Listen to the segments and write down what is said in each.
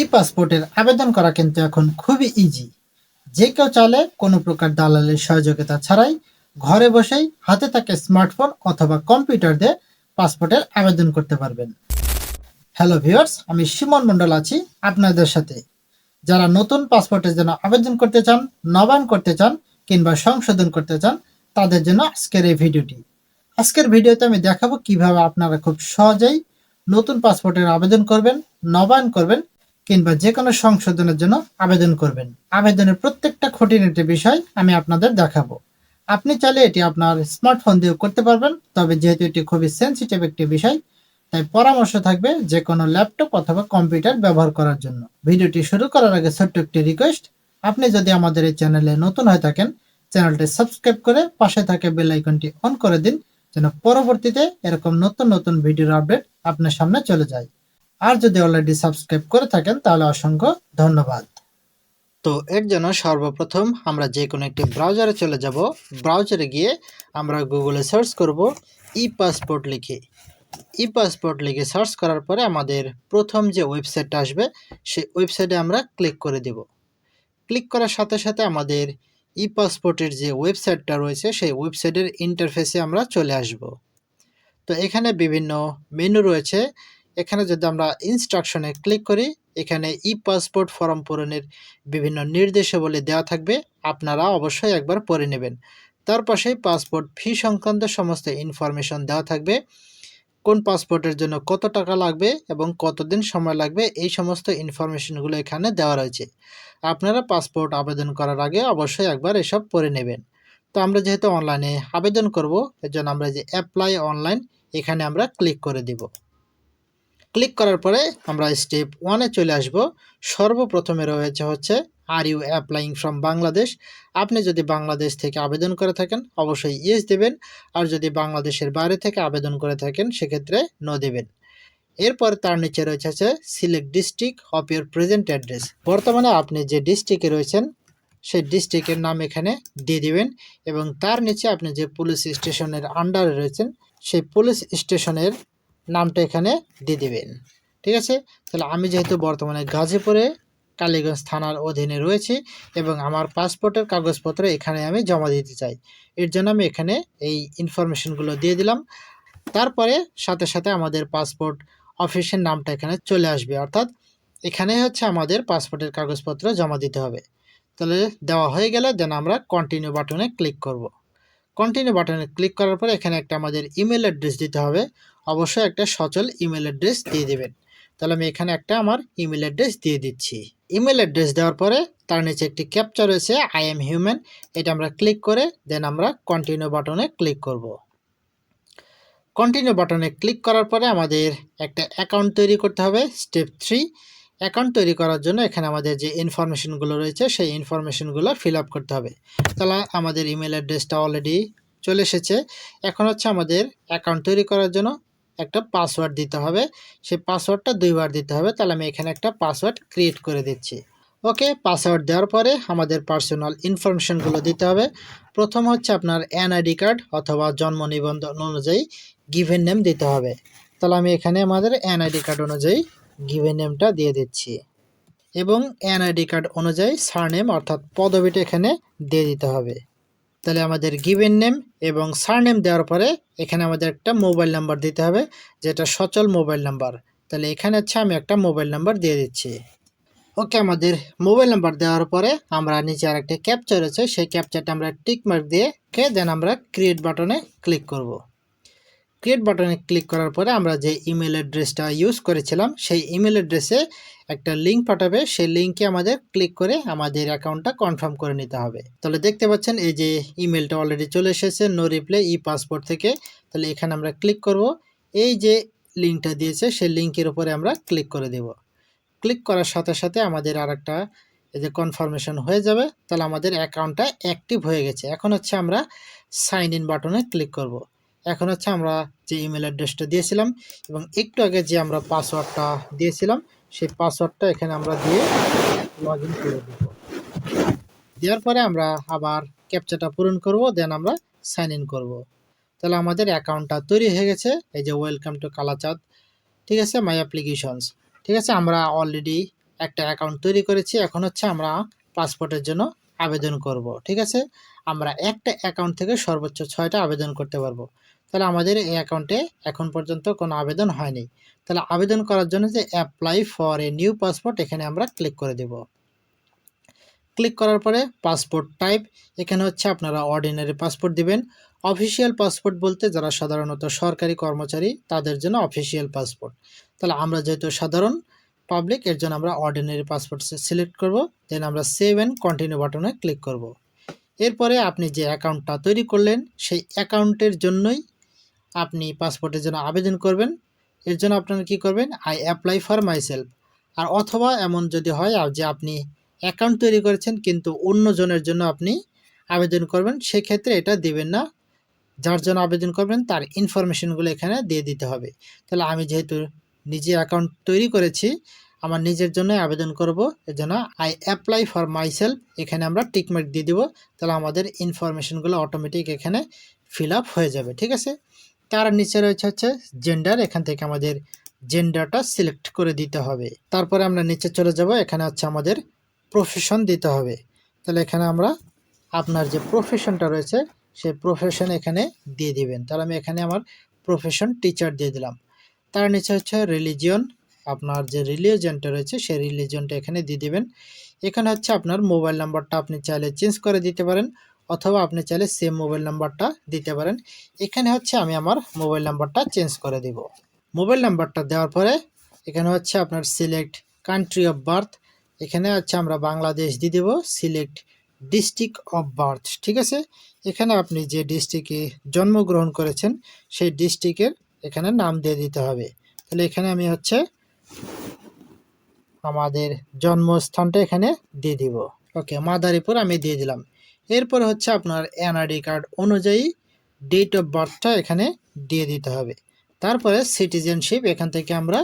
ই পাসপোর্টের আবেদন করা কিন্তু এখন খুবই ইজি যে কেউ চাইলে কোনো প্রকার দালালের সহযোগিতা ছাড়াই ঘরে বসেই হাতে থাকে স্মার্টফোন অথবা কম্পিউটার দিয়ে পাসপোর্টের আবেদন করতে পারবেন। হ্যালো ভিউয়ার্স আমি সুমন মণ্ডল আছি আপনাদের সাথে। যারা নতুন পাসপোর্টের জন্য আবেদন করতে চান, নবায়ন করতে চান কিংবা সংশোধন করতে চান, তাদের জন্য আজকের এই ভিডিওটি। আজকের ভিডিওতে আমি দেখাবো কীভাবে আপনারা খুব সহজেই নতুন পাসপোর্টের আবেদন করবেন, নবায়ন করবেন কিংবা যে কোনো সংশোধনের জন্য আবেদন করবেন। আবেদনের প্রত্যেকটা খুঁটিনাটি বিষয় আমি আপনাদের দেখাবো। আপনি চাইলে এটি আপনার স্মার্টফোন দিয়েও করতে পারবেন, তবে যেহেতু এটি খুবই সেন্সিটিভ একটি বিষয়, তাই পরামর্শ থাকবে যে কোনো ল্যাপটপ অথবা কম্পিউটার ব্যবহার করার জন্য। ভিডিওটি শুরু করার আগে ছোট্ট একটি রিকোয়েস্ট আপনি যদি আমাদের এই চ্যানেলে নতুন হয়ে থাকেন, চ্যানেলটি সাবস্ক্রাইব করে পাশে থাকে বেল আইকনটি অন করে দিন, যেন পরবর্তীতে এরকম নতুন নতুন ভিডিওর আপডেট আপনার সামনে চলে যায়। আর যদি অলরেডি সাবস্ক্রাইব করে থাকেন, তাহলে অসংখ্য ধন্যবাদ। তো এর জন্য সর্বপ্রথম আমরা যে কোনো একটি ব্রাউজারে চলে যাব। ব্রাউজারে গিয়ে আমরা গুগলে সার্চ করব ই পাসপোর্ট লিখে। ই পাসপোর্ট লিখে সার্চ করার পরে আমাদের প্রথম যে ওয়েবসাইটটা আসবে, সেই ওয়েবসাইটে আমরা ক্লিক করে দেব। ক্লিক করার সাথে সাথে আমাদের ই পাসপোর্টের যে ওয়েবসাইটটা রয়েছে, সেই ওয়েবসাইটের ইন্টারফেসে আমরা চলে আসব। তো এখানে বিভিন্ন মেনু রয়েছে। এখানে যদি আমরা ইনস্ট্রাকশনে ক্লিক করি, এখানে ই পাসপোর্ট ফর্ম পূরণের বিভিন্ন নির্দেশাবলী দেওয়া থাকবে, আপনারা অবশ্যই একবার পড়ে নেবেন। তার পাশেই পাসপোর্ট ফি সংক্রান্ত সমস্ত ইনফরমেশন দেওয়া থাকবে, কোন পাসপোর্টের জন্য কত টাকা লাগবে এবং কতদিন সময় লাগবে, এই সমস্ত ইনফরমেশনগুলো এখানে দেওয়া রয়েছে। আপনারা পাসপোর্ট আবেদন করার আগে অবশ্যই একবার এসব পড়ে নেবেন। তো আমরা যেহেতু অনলাইনে আবেদন করব এর জন্য আমরা যে অ্যাপ্লাই অনলাইন এখানে আমরা ক্লিক করে দিব। ক্লিক করার পরে আমরা স্টেপ ওয়ানে চলে আসব। সর্বপ্রথমে রয়েছে হচ্ছে are you applying from Bangladesh আপনি যদি বাংলাদেশ থেকে আবেদন করে থাকেন, অবশ্যই ইয়েস দেবেন। আর যদি বাংলাদেশের বাইরে থেকে আবেদন করে থাকেন, সেক্ষেত্রে নো দেবেন। এরপর তার নিচে রয়েছে হচ্ছে select district of your present address বর্তমানে আপনি যে ডিস্ট্রিক্টে রয়েছেন, সেই ডিস্ট্রিক্টের নাম এখানে দিয়ে দেবেন। এবং তার নিচে আপনি যে পুলিশ স্টেশনের আন্ডারে রয়েছেন, সেই পুলিশ স্টেশনের নামটা এখানে দিয়ে দিবেন। ঠিক আছে? তাহলে আমি যেহেতু বর্তমানে গাজীপুরে কালীগঞ্জ থানার অধীনে রয়েছি এবং আমার পাসপোর্টের কাগজপত্র এখানে আমি জমা দিতে চাই। এর জন্য আমি এখানে এই ইনফরমেশনগুলো দিয়ে দিলাম। তারপরে সাথে সাথে আমাদের পাসপোর্ট অফিসের নামটা এখানে চলে আসবে। অর্থাৎ এখানে হচ্ছে আমাদের পাসপোর্টের কাগজপত্র জমা দিতে হবে। তাহলে দেওয়া হয়ে গেলে দেন আমরা কন্টিনিউ বাটনে ক্লিক করব। কন্টিনিউ বাটনে ক্লিক করার পরে এখানে একটা আমাদের ইমেল অ্যাড্রেস দিতে হবে। অবশ্যই একটা সচল ইমেল অ্যাড্রেস দিয়ে দেবেন। তাহলে আমি এখানে একটা আমার ইমেল অ্যাড্রেস দিয়ে দিচ্ছি। ইমেল অ্যাড্রেস দেওয়ার পরে তার নিচে একটি ক্যাপচার রয়েছে আই এম হিউম্যান এটা আমরা ক্লিক করে দেন আমরা কন্টিনিউ বাটনে ক্লিক করব। কন্টিনিউ বাটনে ক্লিক করার পরে আমাদের একটা অ্যাকাউন্ট তৈরি করতে হবে স্টেপ থ্রি অ্যাকাউন্ট তৈরি করার জন্য এখানে আমাদের যে ইনফরমেশনগুলো রয়েছে, সেই ইনফরমেশনগুলো ফিল আপ করতে হবে। তাহলে আমাদের ইমেল অ্যাড্রেসটা অলরেডি চলে এসেছে। এখন হচ্ছে আমাদের অ্যাকাউন্ট তৈরি করার জন্য একটা পাসওয়ার্ড দিতে হবে। সেই পাসওয়ার্ডটা দুইবার দিতে হবে। তাহলে আমি এখানে একটা পাসওয়ার্ড ক্রিয়েট করে দিচ্ছি। ওকে পাসওয়ার্ড দেওয়ার পরে আমাদের পার্সোনাল ইনফরমেশনগুলো দিতে হবে। প্রথম হচ্ছে আপনার এনআইডি কার্ড অথবা জন্ম নিবন্ধন অনুযায়ী গিভেন নেম দিতে হবে। তাহলে আমি এখানে আমাদের এনআইডি কার্ড অনুযায়ী গিভেন নেমটা দিয়ে দিচ্ছি। এবং এনআইডি কার্ড অনুযায়ী সারনেম অর্থাৎ পদবিটা এখানে দিয়ে দিতে হবে। তাহলে আমাদের গিভেন নেম এবং সারনেম দেওয়ার পরে এখানে আমাদের একটা মোবাইল নাম্বার দিতে হবে, যেটা সচল মোবাইল নাম্বার। তাহলে এখানে হচ্ছে আমি একটা মোবাইল নাম্বার দিয়ে দিচ্ছি। ওকে, আমাদের মোবাইল নাম্বার দেওয়ার পরে আমরা নিচে আর একটা ক্যাপচার আছে, সেই ক্যাপচারটা আমরা টিক মার্ক দিয়ে দেন আমরা ক্রিয়েট বাটনে ক্লিক করব। ক্রিয়েট বাটনে ক্লিক করার পরে আমরা যে ইমেল অ্যাড্রেসটা ইউজ করেছিলাম, সেই ইমেল অ্যাড্রেসে একটা লিঙ্ক পাঠাবে। সেই লিঙ্কে আমাদের ক্লিক করে আমাদের অ্যাকাউন্টটা কনফার্ম করে নিতে হবে। তাহলে দেখতে পাচ্ছেন এই যে ইমেলটা অলরেডি চলে এসেছে নো রিপ্লে ই পাসপোর্ট থেকে। তাহলে এখানে আমরা ক্লিক করব। এই যে লিঙ্কটা দিয়েছে, সেই লিঙ্কের উপরে আমরা ক্লিক করে দেব। ক্লিক করার সাথে সাথে আমাদের আর একটা এই যে কনফার্মেশন হয়ে যাবে। তাহলে আমাদের অ্যাকাউন্টটা অ্যাক্টিভ হয়ে গেছে। এখন হচ্ছে আমরা সাইন ইন বাটনে ক্লিক করব। এখন হচ্ছে আমরা যে ইমেল অ্যাড্রেসটা দিয়েছিলাম এবং একটু আগে যে আমরা পাসওয়ার্ডটা দিয়েছিলাম, সেই পাসওয়ার্ডটা এখানে আমরা দিয়ে লগ ইন করে দেব। দেওয়ার পরে আমরা আবার ক্যাপচাটা পূরণ করব দেন আমরা সাইন ইন করব। তাহলে আমাদের অ্যাকাউন্টটা তৈরি হয়ে গেছে, এই যে ওয়েলকাম টু কালাচাঁদ ঠিক আছে মাই অ্যাপ্লিকেশনস ঠিক আছে, আমরা অলরেডি একটা অ্যাকাউন্ট তৈরি করেছি, এখন হচ্ছে আমরা পাসপোর্টের জন্য আবেদন করব। ঠিক আছে, আমরা একটা অ্যাকাউন্ট থেকে সর্বোচ্চ ছয়টা আবেদন করতে পারব। তাহলে আমাদের এই অ্যাকাউন্টে এখন পর্যন্ত কোনো আবেদন হয়নি। তাহলে আবেদন করার জন্য যে apply for a new passport এখানে আমরা ক্লিক করে দেব। ক্লিক করার পরে পাসপোর্ট টাইপ এখানে হচ্ছে আপনারা অর্ডিনারি পাসপোর্ট দিবেন। অফিসিয়াল পাসপোর্ট বলতে যারা সাধারণত সরকারি কর্মচারী, তাদের জন্য অফিসিয়াল পাসপোর্ট তাহলে আমরা যেহেতু সাধারণ পাবলিক এর জন্য আমরা অর্ডিনারি পাসপোর্ট সিলেক্ট করব দেন আমরা সেভ অ্যান্ড কন্টিনিউ বাটনে ক্লিক করব। এরপরে আপনি যে অ্যাকাউন্টটা তৈরি করলেন, সেই অ্যাকাউন্টের জন্যই আপনি পাসপোর্টের জন্য আবেদন করবেন। এর জন্য আপনারা কি করবেন? আই অ্যাপ্লাই ফর মাইসেলফ আর অথবা এমন যদি হয় যে আপনি অ্যাকাউন্ট তৈরি করেছেন, কিন্তু অন্য জনের জন্য আপনি আবেদন করবেন, সেক্ষেত্রে এটা দেবেন না। যার জন্য আবেদন করবেন, তার ইনফরমেশনগুলো এখানে দিয়ে দিতে হবে। তাহলে আমি যেহেতু নিজে অ্যাকাউন্ট তৈরি করেছি, আমার নিজের জন্য আবেদন করব। এর জন্য আই অ্যাপ্লাই ফর মাইসেলফ এখানে আমরা টিকমার্ক দিয়ে দিব। তাহলে আমাদের ইনফরমেশনগুলো অটোমেটিক এখানে ফিল হয়ে যাবে, ঠিক আছে? তার নিচে রয়েছে হচ্ছে জেন্ডার এখান থেকে আমাদের জেন্ডারটা সিলেক্ট করে দিতে হবে। তারপরে আমরা নিচে চলে যাব, এখানে হচ্ছে আমাদের প্রফেশন দিতে হবে। তাহলে এখানে আমরা আপনার যে প্রফেশনটা রয়েছে সেই প্রফেশন এখানে দিয়ে দিবেন। তাহলে আমি এখানে আমার প্রফেশন টিচার দিয়ে দিলাম। তার নিচে হচ্ছে রিলিজিয়ন আপনার যে রিলিজনটা রয়েছে, সেই রিলিজনটা এখানে দিয়ে দিবেন। এখানে হচ্ছে আপনার মোবাইল নাম্বারটা আপনি চাইলে চেঞ্জ করে দিতে পারেন। অথবা আপনি চাইলে সেম মোবাইল নাম্বারটা দিতে পারেন। এখানে হচ্ছে আমি আমার মোবাইল নাম্বারটা চেঞ্জ করে দিব। মোবাইল নাম্বারটা দেওয়ার পরে এখানে হচ্ছে আপনার সিলেক্ট কান্ট্রি অফ বার্থ এখানে হচ্ছে আমরা বাংলাদেশ দিয়ে দেবো সিলেক্ট ডিস্ট্রিক্ট অফ বার্থ ঠিক আছে? এখানে আপনি যে ডিস্ট্রিক্টে জন্মগ্রহণ করেছেন, সেই ডিস্ট্রিক্টের এখানে নাম দিয়ে দিতে হবে। তাহলে এখানে আমি হচ্ছে আমাদের জন্মস্থানটা এখানে দিয়ে দিব। ওকে মাদারীপুর আমি দিয়ে দিলাম। এরপর হচ্ছে আপনার এনআইডি কার্ড অনুযায়ী ডেট অফ বার্থটা এখানে দিয়ে দিতে হবে। তারপরে সিটিজেনশিপ এখান থেকে আমরা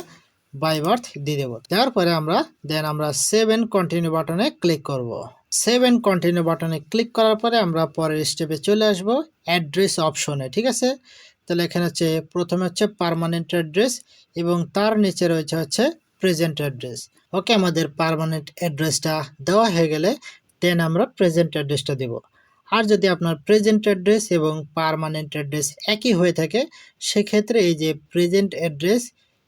বাই বার্থ দিয়ে দেবো। তারপরে আমরা দেন আমরা সেভেন কন্টিনিউ বাটনে ক্লিক করব। সেভেন কন্টিনিউ বাটনে ক্লিক করার পরে আমরা পরের স্টেপে চলে আসব অ্যাড্রেস অপশনে ঠিক আছে? তাহলে এখানে হচ্ছে, প্রথমে হচ্ছে পারমানেন্ট অ্যাড্রেস এবং তার নিচে রয়েছে হচ্ছে প্রেজেন্ট অ্যাড্রেস ওকে আমাদের পারমানেন্ট অ্যাড্রেসটা দেওয়া হয়ে গেলে দেন আমরা প্রেজেন্ট অ্যাড্রেসটা দেব। আর যদি আপনার প্রেজেন্ট অ্যাড্রেস এবং পারমানেন্ট অ্যাড্রেস একই হয়ে থাকে, সেক্ষেত্রে এই যে present address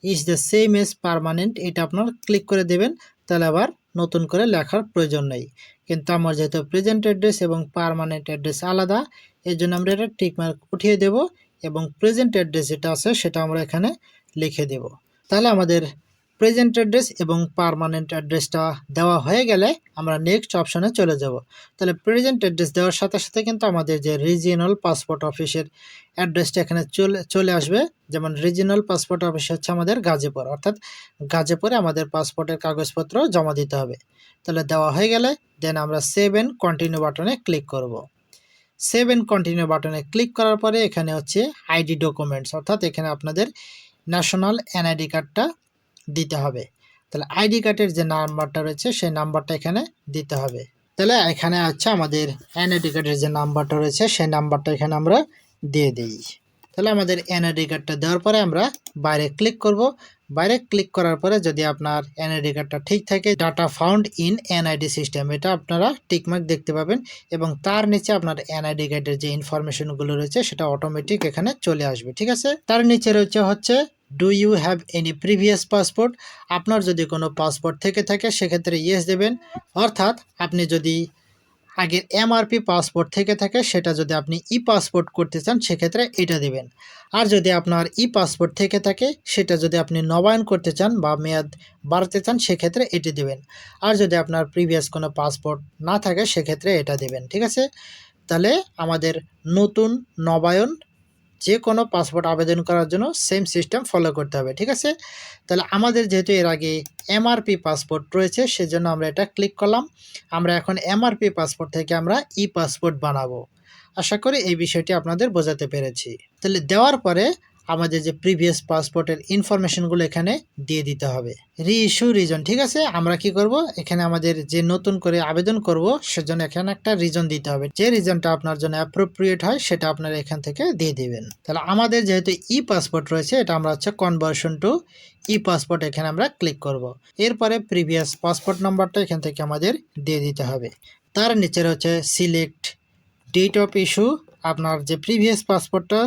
is the same as permanent এটা আপনার ক্লিক করে দেবেন, তাহলে আবার নতুন করে লেখার প্রয়োজন নেই। কিন্তু আমার যেহেতু প্রেজেন্ট অ্যাড্রেস এবং পারমানেন্ট অ্যাড্রেস আলাদা এর জন্য আমরা এটা টিকমার্ক উঠিয়ে দেব এবং প্রেজেন্ট অ্যাড্রেস যেটা আছে সেটা আমরা এখানে লিখে দেব। তাহলে আমাদের প্রেজেন্ট অ্যাড্রেস এবং পারমানেন্ট অ্যাড্রেসটা দেওয়া হয়ে গেলে আমরা নেক্সট অপশনে চলে যাব। তাহলে প্রেজেন্ট অ্যাড্রেস দেওয়ার সাথে সাথে কিন্তু আমাদের যে রিজিওনাল পাসপোর্ট অফিসের অ্যাড্রেসটা এখানে চলে চলে আসবে। যেমন রিজিওনাল পাসপোর্ট অফিস হচ্ছে আমাদের গাজীপুর। অর্থাৎ গাজীপুরে আমাদের পাসপোর্টের কাগজপত্র জমা দিতে হবে। তাহলে দেওয়া হয়ে গেলে দেন আমরা সেভ এন্ড কন্টিনিউ বাটনে ক্লিক করব। সেভ এন্ড কন্টিনিউ বাটনে ক্লিক করার পরে এখানে হচ্ছে আইডি ডকুমেন্টস অর্থাৎ এখানে আপনাদের ন্যাশনাল এনআইডি কার্ডটা দিতে হবে। তাহলে আইডি কার্ডের যে নাম্বারটা রয়েছে, সেই নাম্বারটা এখানে দিতে হবে। তাহলে এখানে আছে আমাদের এনআইডি কার্ডের যে নাম্বারটা রয়েছে, সেই নাম্বারটা এখানে আমরা দিয়ে দিই। তাহলে আমাদের এনআইডি কার্ডটা দেওয়ার পরে আমরা বাইরে ক্লিক করব। বাইরে ক্লিক করার পরে যদি আপনার এনআইডি কার্ডটা ঠিক থাকে, data found in NID system, এটা আপনারা টিকমার্ক দেখতে পাবেন এবং তার নিচে আপনার এনআইডি কার্ডের যে ইনফরমেশনগুলো রয়েছে, সেটা অটোমেটিক এখানে চলে আসবে, ঠিক আছে? তার নিচে রয়েছে হচ্ছে do you have any previous passport আপনার যদি কোনো পাসপোর্ট থেকে থাকে, সেক্ষেত্রে ইয়েস দেবেন। অর্থাৎ আপনি যদি আগের এমআরপি পাসপোর্ট থেকে থাকে, সেটা যদি আপনি ই পাসপোর্ট করতে চান, সেক্ষেত্রে এটা দেবেন। আর যদি আপনার ই পাসপোর্ট থেকে থাকে, সেটা যদি আপনি নবায়ন করতে চান বা মেয়াদ বাড়াতে চান, সেক্ষেত্রে এটি দেবেন। আর যদি আপনার প্রিভিয়াস কোনো পাসপোর্ট না থাকে, সেক্ষেত্রে এটা দেবেন, ঠিক আছে? তাহলে আমাদের নতুন নবায়ন যে কোনো পাসপোর্ট আবেদন করার জন্য সেম সিস্টেম ফলো করতে হবে, ঠিক আছে? তাহলে আমাদের যেহেতু এর আগে এমআরপি পাসপোর্ট রয়েছে, সেজন্য আমরা এটা ক্লিক করলাম। আমরা এখন এমআরপি পাসপোর্ট থেকে আমরা ই পাসপোর্ট বানাবো। আশা করি এই বিষয়টি আপনাদের বোঝাতে পেরেছি। তাহলে দেওয়ার পরে আমাদের যে প্রিভিয়াস পাসপোর্টের ইনফরমেশনগুলো এখানে দিয়ে দিতে হবে। রি ইস্যু রিজন ঠিক আছে? আমরা কি করব? এখানে আমাদের যে নতুন করে আবেদন করব, সেজন্য এখানে একটা রিজন দিতে হবে। যে রিজনটা আপনার জন্য অ্যাপ্রোপ্রিয়েট হয়, সেটা আপনারা এখান থেকে দিয়ে দিবেন। তাহলে আমাদের যেহেতু ই পাসপোর্ট রয়েছে, এটা আমরা হচ্ছে কনভার্সন টু ই পাসপোর্ট এখানে আমরা ক্লিক করব। এরপরে প্রিভিয়াস পাসপোর্ট নাম্বারটা এখান থেকে আমাদের দিয়ে দিতে হবে। তার নিচে রয়েছে সিলেক্ট ডেট অফ ইস্যু আপনার যে প্রিভিয়াস পাসপোর্টটা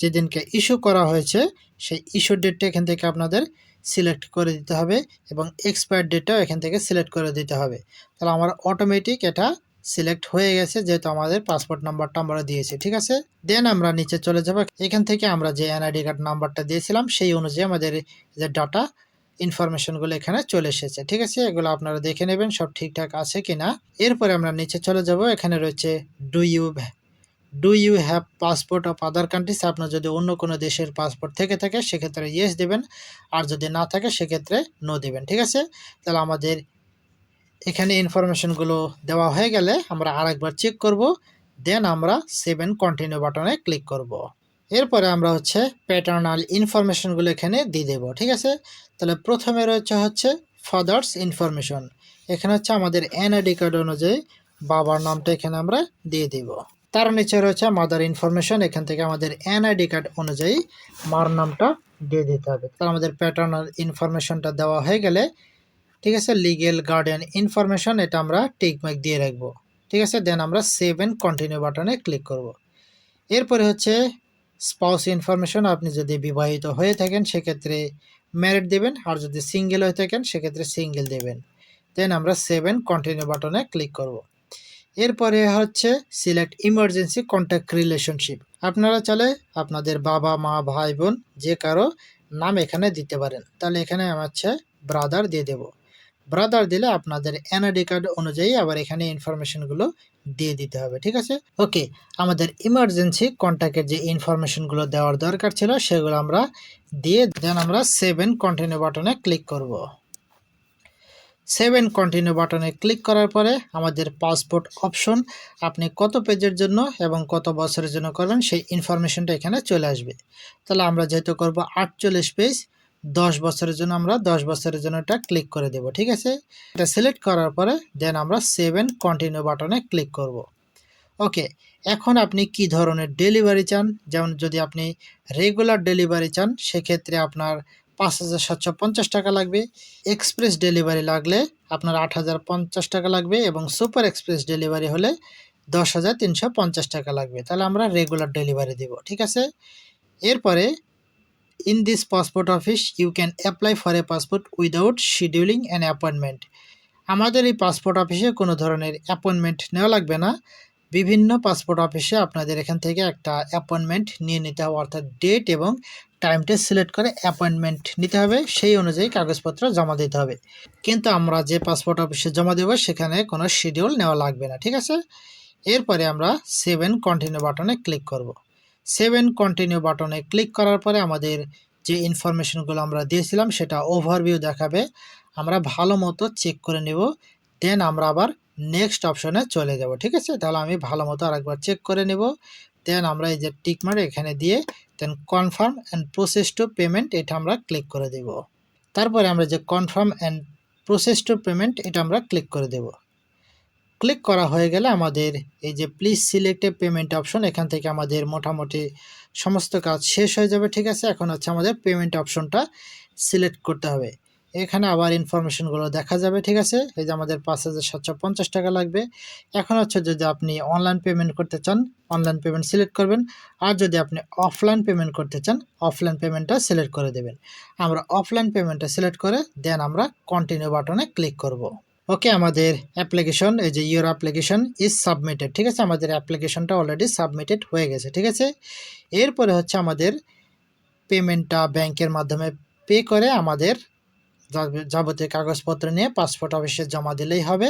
যেদিনকে ইস্যু করা হয়েছে, সেই ইস্যু ডেটটা এখান থেকে আপনাদের সিলেক্ট করে দিতে হবে এবং এক্সপায়ার ডেটটাও এখান থেকে সিলেক্ট করে দিতে হবে। তাহলে আমার অটোমেটিক এটা সিলেক্ট হয়ে গেছে, যেহেতু আমাদের পাসপোর্ট নাম্বারটা আমরা দিয়েছি, ঠিক আছে? দেন আমরা নিচে চলে যাব। এখান থেকে আমরা যে এনআইডি কার্ড নাম্বারটা দিয়েছিলাম, সেই অনুযায়ী আমাদের যে ডাটা ইনফরমেশনগুলো এখানে চলে এসেছে, ঠিক আছে? এগুলো আপনারা দেখে নেবেন, সব ঠিকঠাক আছে কিনা। এরপরে আমরা নিচে চলে যাব, এখানে রয়েছে do you do you have passport of other countries আপনার যদি অন্য কোনো দেশের পাসপোর্ট থেকে থাকে, সেক্ষেত্রে ইয়েস দেবেন। আর যদি না থাকে, সেক্ষেত্রে নো দেবেন। ঠিক আছে? তাহলে আমাদের এখানে ইনফরমেশনগুলো দেওয়া হয়ে গেলে আমরা আরেকবার চেক করব। দেন আমরা সেভেন কন্টিনিউ বাটনে ক্লিক করব। এরপরে আমরা হচ্ছে প্যাটার্নাল ইনফরমেশনগুলো এখানে দিয়ে দেবো। ঠিক আছে? তাহলে প্রথমে রয়েছে হচ্ছে ফাদার্স ইনফরমেশন এখানে হচ্ছে আমাদের এনআইডি কার্ড অনুযায়ী বাবার নামটা এখানে আমরা দিয়ে দিব। তার নিচে রয়েছে মাদার ইনফরমেশন এখান থেকে আমাদের এনআইডি কার্ড অনুযায়ী মার নামটা দিয়ে দিতে হবে। তাহলে আমাদের প্যাটার্নাল ইনফরমেশনটা দেওয়া হয়ে গেলে, ঠিক আছে লিগেল গার্ডিয়ান ইনফরমেশন এটা আমরা টিকমার্ক দিয়ে রাখব। ঠিক আছে দেন আমরা সেভ এন্ড কন্টিনিউ বাটনে ক্লিক করব। এরপরে হচ্ছে স্পাউস ইনফরমেশন আপনি যদি বিবাহিত হয়ে থাকেন, সেক্ষেত্রে ম্যারিড দেবেন, আর যদি সিঙ্গেল হয়ে থাকেন, সেক্ষেত্রে সিঙ্গেল দেবেন। দেন আমরা সেভ এন্ড কন্টিনিউ বাটনে ক্লিক করব। এরপরে হচ্ছে সিলেক্ট ইমার্জেন্সি কন্ট্যাক্ট রিলেশনশিপ আপনারা চলে আপনাদের বাবা, মা, ভাই, বোন যে কারও নাম এখানে দিতে পারেন। তাহলে এখানে আমার হচ্ছে ব্রাদার দিয়ে দেব। ব্রাদার দিলে আপনাদের এনআইডি কার্ড অনুযায়ী আবার এখানে ইনফরমেশনগুলো দিয়ে দিতে হবে, ঠিক আছে? ওকে আমাদের ইমার্জেন্সি কন্ট্যাক্টের যে ইনফরমেশনগুলো দেওয়ার দরকার ছিল, সেগুলো আমরা দিয়ে দেন আমরা সেভেন কন্টিনিউ বাটনে ক্লিক করব। সেভেন কন্টিনিউ বাটনে ক্লিক করার পরে আমাদের পাসপোর্ট অপশন আপনি কত পেজের জন্য এবং কত বছরের জন্য করবেন সেই ইনফরমেশনটা এখানে চলে আসবে। তাহলে আমরা যেহেতু করব আটচল্লিশ পেজ দশ বছরের জন্য আমরা দশ বছরের জন্য এটা ক্লিক করে দেব, ঠিক আছে? এটা সিলেক্ট করার পরে দেন আমরা সেভেন কন্টিনিউ বাটনে ক্লিক করব। ওকে এখন আপনি কি ধরনের ডেলিভারি চান? যেমন যদি আপনি রেগুলার ডেলিভারি চান, সেক্ষেত্রে আপনার পাঁচ হাজার সাতশো পঞ্চাশ টাকা লাগবে। এক্সপ্রেস ডেলিভারি লাগলে আপনার আট হাজার পঞ্চাশ টাকা লাগবে এবং সুপার এক্সপ্রেস ডেলিভারি হলে দশ হাজার তিনশো পঞ্চাশ টাকা লাগবে। তাহলে আমরা রেগুলার ডেলিভারি দেব, ঠিক আছে? এরপরে in this passport office you can apply for a passport without scheduling an appointment আমাদের এই পাসপোর্ট অফিসে কোনো ধরনের অ্যাপয়েন্টমেন্ট নেওয়া লাগবে না। বিভিন্ন পাসপোর্ট অফিসে আপনাদের এখান থেকে একটা অ্যাপয়েন্টমেন্ট নিয়ে নিতে হবে, অর্থাৎ ডেট এবং টাইমটা সিলেক্ট করে অ্যাপয়েন্টমেন্ট নিতে হবে, সেই অনুযায়ী কাগজপত্র জমা দিতে হবে। কিন্তু আমরা যে পাসপোর্ট অফিসে জমা দেবো, সেখানে কোনো শিডিউল নেওয়া লাগবে না, ঠিক আছে? এরপরে আমরা সেভেন কন্টিনিউ বাটনে ক্লিক করব। সেভেন কন্টিনিউ বাটনে ক্লিক করার পরে আমাদের যে ইনফরমেশনগুলো আমরা দিয়েছিলাম, সেটা ওভারভিউ দেখাবে। আমরা ভালো মতো চেক করে নেব দেন আমরা আবার নেক্সট অপশনে চলে যাব, ঠিক আছে? তাহলে আমি ভালো মতো আরেকবার চেক করে নেব। দেন আমরা এই যে টিক মারে এখানে দিয়ে then confirm and process to payment এটা আমরা ক্লিক করে দেব। তারপরে আমরা যে confirm and process to payment এটা আমরা ক্লিক করে দেব। ক্লিক করা হয়ে গেলে আমাদের এই যে please select a payment option এখান থেকে আমাদের মোটামুটি সমস্ত কাজ শেষ হয়ে যাবে, ঠিক আছে? এখন হচ্ছে আমাদের পেমেন্ট অপশনটা সিলেক্ট করতে হবে। এখানে আবার ইনফরমেশনগুলো দেখা যাবে, ঠিক আছে? এই যে আমাদের পাঁচ হাজার সাতশো পঞ্চাশ টাকা লাগবে। এখন হচ্ছে যদি আপনি অনলাইন পেমেন্ট করতে চান অনলাইন পেমেন্ট সিলেক্ট করবেন। আর যদি আপনি অফলাইন পেমেন্ট করতে চান অফলাইন পেমেন্টটা সিলেক্ট করে দেবেন। আমরা অফলাইন পেমেন্টটা সিলেক্ট করে দেন আমরা কন্টিনিউ বাটনে ক্লিক করব। ওকে আমাদের অ্যাপ্লিকেশন এই যে ইউর অ্যাপ্লিকেশন ইজ সাবমিটেড ঠিক আছে? আমাদের অ্যাপ্লিকেশনটা অলরেডি সাবমিটেড হয়ে গেছে, ঠিক আছে? এরপরে হচ্ছে আমাদের পেমেন্টটা ব্যাংকের মাধ্যমে পে করে আমাদের যাবতীয় কাগজপত্র নিয়ে পাসপোর্ট অফিসে জমা দিলেই হবে।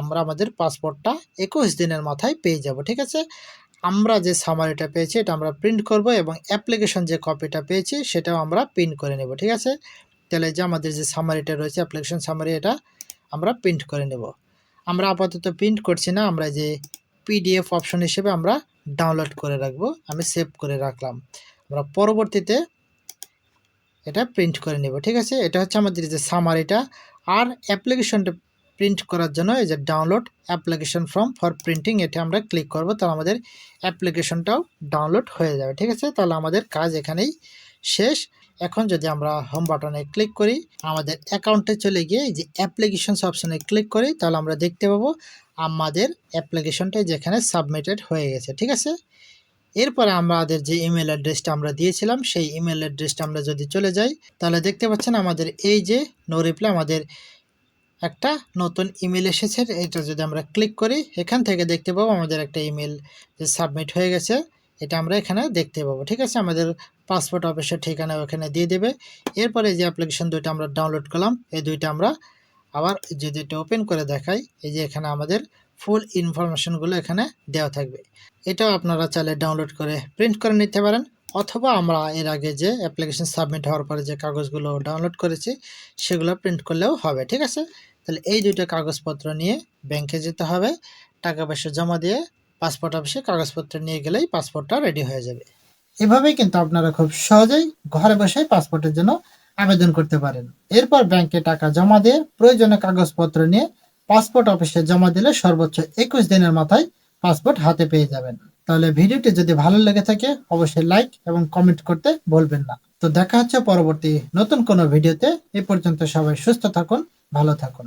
আমরা আমাদের পাসপোর্টটা একুশ দিনের মাথায় পেয়ে যাব, ঠিক আছে? আমরা যে সামারিটা পেয়েছি, এটা আমরা প্রিন্ট করব এবং অ্যাপ্লিকেশন যে কপিটা পেয়েছি, সেটাও আমরা প্রিন্ট করে নেব, ঠিক আছে? তাহলে যে আমাদের যে সামারিটা রয়েছে অ্যাপ্লিকেশন সামারি এটা আমরা প্রিন্ট করে নেব। আমরা আপাতত প্রিন্ট করছি না, আমরা যে পিডিএফ অপশন হিসেবে আমরা ডাউনলোড করে রাখব, আমি সেভ করে রাখলাম। আমরা পরবর্তীতে এটা প্রিন্ট করে নেব, ঠিক আছে? এটা হচ্ছে আমাদের যে সামারিটা আর অ্যাপ্লিকেশনটা প্রিন্ট করার জন্য এই যে download application form for printing এটা আমরা ক্লিক করব, তাহলে আমাদের অ্যাপ্লিকেশনটাও ডাউনলোড হয়ে যাবে, ঠিক আছে? তাহলে আমাদের কাজ এখানেই শেষ। এখন যদি আমরা হোম বাটনে ক্লিক করি, আমাদের অ্যাকাউন্টে চলে গিয়ে এই যে অ্যাপ্লিকেশনস অপশনে ক্লিক করি, তাহলে আমরা দেখতে পাবো আমাদের অ্যাপ্লিকেশনটা যেখানে সাবমিটেড হয়ে গেছে, ঠিক আছে? এরপরে আমাদের যে ইমেল অ্যাড্রেসটা আমরা দিয়েছিলাম, সেই ইমেল অ্যাড্রেসটা আমরা যদি চলে যাই, তাহলে দেখতে পাচ্ছেন আমাদের এই যে নো রিপ্লাই আমাদের একটা নতুন ইমেল এসেছে। এটা যদি আমরা ক্লিক করি, এখান থেকে দেখতে পাবো আমাদের একটা ইমেল যে সাবমিট হয়ে গেছে। এটা আমরা এখানে দেখতে পাবো, ঠিক আছে? আমাদের পাসপোর্ট অফিসের ঠিকানা ওখানে দিয়ে দেবে। এরপরে যে অ্যাপ্লিকেশন দুইটা আমরা ডাউনলোড করলাম, এই দুইটা আমরা আবার যদি এটা ওপেন করে দেখাই, এই যে এখানে আমাদের ফুল ইনফরমেশনগুলো এখানে দেওয়া থাকবে। এটাও আপনারা চাইলে ডাউনলোড করে প্রিন্ট করে নিতে পারেন, অথবা আমরা এর আগে যে অ্যাপ্লিকেশন সাবমিট হওয়ার পরে যে কাগজগুলো ডাউনলোড করেছি, সেগুলো প্রিন্ট করলেও হবে, ঠিক আছে? তাহলে এই দুইটা কাগজপত্র নিয়ে ব্যাংকে যেতে হবে, টাকা পয়সা জমা দিয়ে পাসপোর্ট অফিসে কাগজপত্র নিয়ে গেলেই পাসপোর্টটা রেডি হয়ে যাবে। এভাবেই কিন্তু আপনারা খুব সহজেই ঘরে বসে পাসপোর্টের জন্য আবেদন করতে পারেন। এরপর ব্যাংকে টাকা জমা দিয়ে প্রয়োজনীয় কাগজপত্র নিয়ে পাসপোর্ট অফিসে জমা দিলে সর্বোচ্চ একুশ দিনের মাথায় পাসপোর্ট হাতে পেয়ে যাবেন। তাহলে ভিডিওটি যদি ভালো লেগে থাকে, অবশ্যই লাইক এবং কমেন্ট করতে ভুলবেন না। তো দেখা হচ্ছে পরবর্তী নতুন কোনো ভিডিওতে। এ পর্যন্ত সবাই সুস্থ থাকুন, ভালো থাকুন।